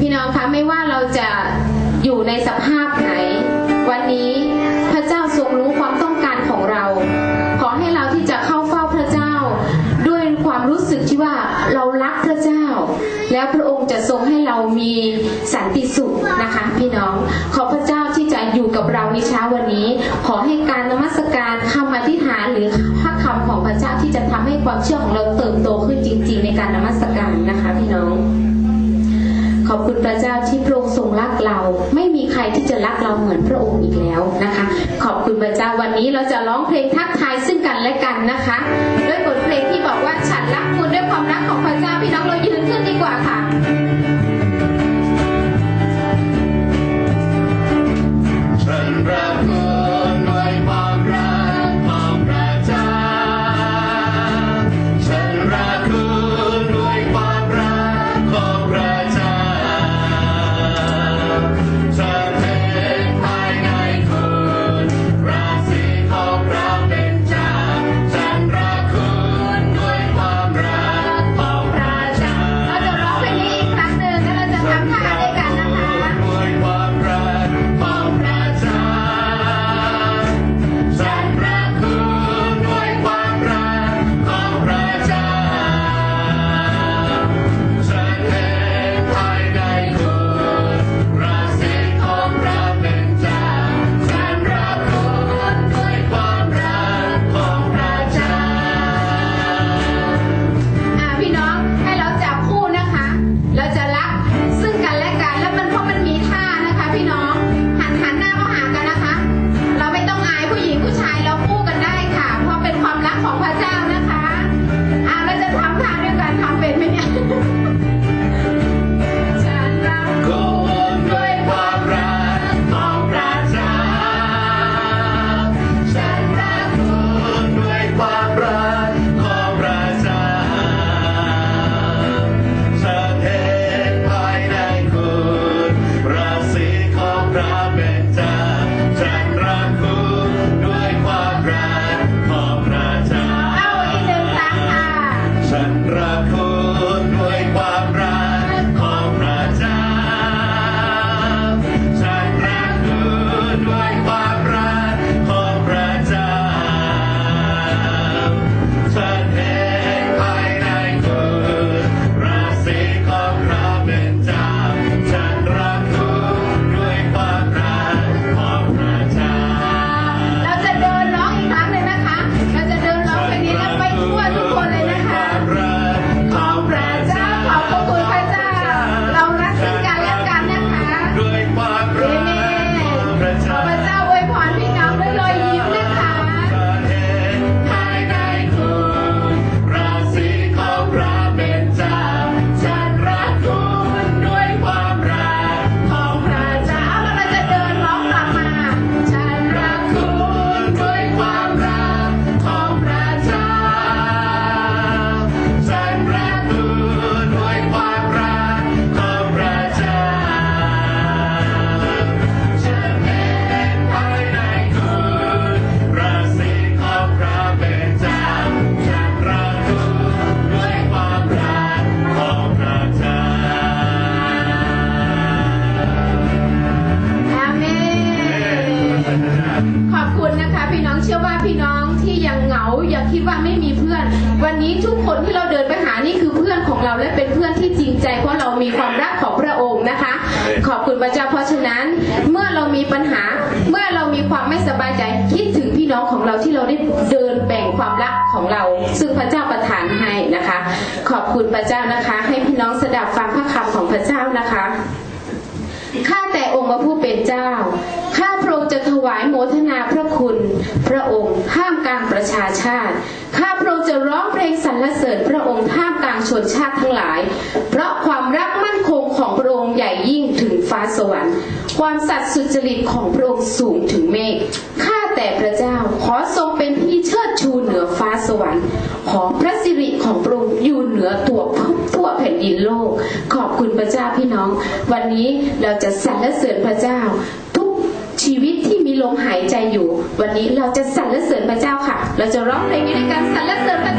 พี่น้องคะไม่ว่าเราจะอยู่ในสภาพไหน วันนี้พระเจ้าทรงรู้ความต้องการของเรา ขอให้เราที่จะเข้าเฝ้าพระเจ้า ด้วยความรู้สึกที่ว่าเรารักพระเจ้า แล้วพระองค์จะทรงให้เรามีสันติสุขนะคะ พี่น้องขอพระเจ้าที่จะอยู่กับเราในเช้าวันนี้ ขอให้การนมัสการคำอธิษฐานหรือพระคำของพระเจ้าที่จะทำให้ความเชื่อของเราเติบโตขึ้นจริง ๆ ในการนมัสการนะคะ พี่น้อง ขอบคุณพระเจ้าที่พระองค์ทรงรักเรา ไม่มีใครที่จะรักเราเหมือนพระองค์อีกแล้วนะคะ ขอบคุณพระเจ้าวันนี้เราจะร้องเพลงทักทายซึ่งกันและกันนะคะ ด้วยบทเพลงที่บอกว่าฉันรักคุณด้วยความรักของพระเจ้าพี่น้องเรายืนขึ้นดีกว่าค่ะ บายใจคิดถึงพี่น้องของเราที่เราได้เดินแบ่งความรักของเรา ซึ่งพระเจ้าประทานให้นะคะ ขอบคุณพระเจ้านะคะ ให้พี่น้องสดับฟังพระคำของพระเจ้านะคะข้าแต่องค์พระผู้เป็นเจ้า ข้าพระองค์จะถวายโมทนาพระคุณ พระองค์ท่ามกลางประชาชาติ ข้าพระองค์จะร้องเพลงสรรเสริญพระองค์ท่ามกลางชนชาติทั้งหลาย เพราะความรักมั่นคงของพระองค์ใหญ่ยิ่งถึงฟ้าสวรรค์ ความสัตย์สุจริตของพระองค์สูงถึงเมฆ ข้าแต่พระเจ้าขอทรงเป็นที่เชิดชูเหนือฟ้าสวรรค์ ขอพระสิริของพระองค์อยู่เหนือตัวทั่วแผ่นดินโลก ขอบคุณพระเจ้าพี่น้อง วันนี้เราจะสรรเสริญพระเจ้า ชีวิตที่มีลมหายใจอยู่ วันนี้เราจะสรรเสริญพระเจ้าค่ะ เราจะร้องเพลงนี้ด้วยกันสรรเสริญพระ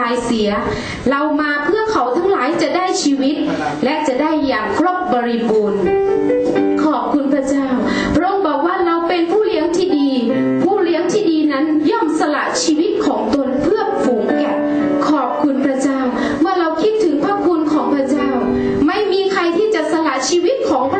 ลายเสีย เรามาเพื่อเขาทั้งหลายจะได้ชีวิต และจะได้อย่างครบบริบูรณ์ ขอบคุณพระเจ้า พระองค์บอกว่าเราเป็นผู้เลี้ยงที่ดี ผู้เลี้ยงที่ดีนั้นย่อมสละชีวิตของตนเพื่อฝูงแกะ ขอบคุณพระเจ้า เมื่อเราคิดถึงพระคุณของพระเจ้า ไม่มีใครที่จะสละชีวิตของพระ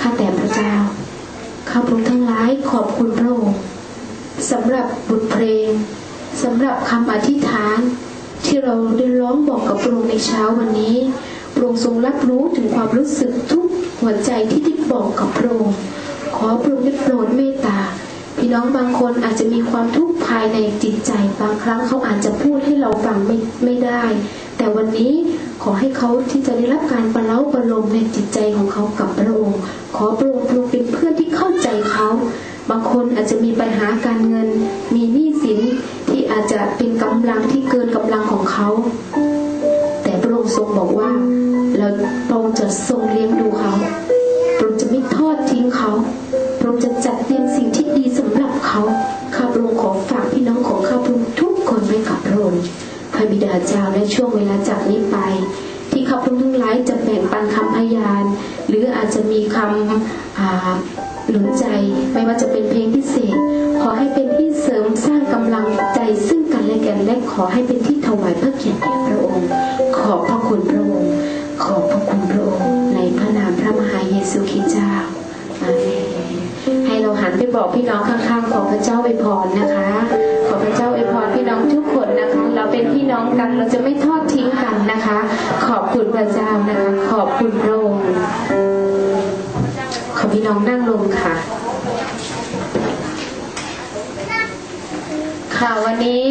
ข้าแต่พระเจ้า ข้าพระองค์ทั้งหลายขอบคุณพระองค์สำหรับบทเพลงสำหรับคำอธิษฐานที่เราได้ร้องบอกกับพระองค์ในเช้าวันนี้พระองค์ทรงรับรู้ถึงความรู้สึกทุกหัวใจที่ได้บอกกับพระองค์ขอพระองค์ได้โปรดเมตตา พี่น้องบางคนอาจจะมีความทุกข์ภายในจิตใจ บางครั้งเขาอาจจะพูดให้เราฟังไม่ไม่ได้ แต่วันนี้ขอให้เขาที่จะได้รับการประเล้าประโลมในจิตใจของเขากับพระองค์ ขอพระองค์ทรงเป็นเพื่อนที่เข้าใจเขา บางคนอาจจะมีปัญหาการเงิน มีหนี้สินที่อาจจะเป็นกำลังที่เกินกำลังของเขา แต่พระองค์ทรงบอกว่าเราพระองค์จะทรงเลี้ยงดูเขาพระองค์จะไม่ทอดทิ้งเขาพระองค์จะจัดเตรียมสิ่งที่ดีสำหรับเขา พระเจ้าในช่วงเวลาจากนี้ไป ที่ข้าพระองทั้งหลายจะแบ่งปันคำพยาน หรืออาจจะมีคำอ่าหนุนใจไม่ว่าจะเป็นเพลงพิเศษ ขอให้เป็นที่เสริมสร้างกำลังใจซึ่งกันและกันและขอให้เป็นที่ถวายพระเกียรติแด่พระองค์ ขอบพระคุณพระองค์ ขอบพระคุณพระองค์ ในพระนามพระมหาเยซูคริสต์เจ้าอาเมนให้เราหันไปบอกพี่น้องข้างๆ ขอพระเจ้าอวยพรนะคะ ขอพระเจ้าอวยพรพี่น้องทุกคน เป็นพี่น้องกัน เราจะไม่ทอดทิ้งกันนะคะ ขอบคุณพระเจ้านะคะ ขอบคุณพระองค์ขอพี่น้องนั่งลงค่ะ ค่ะวันนี้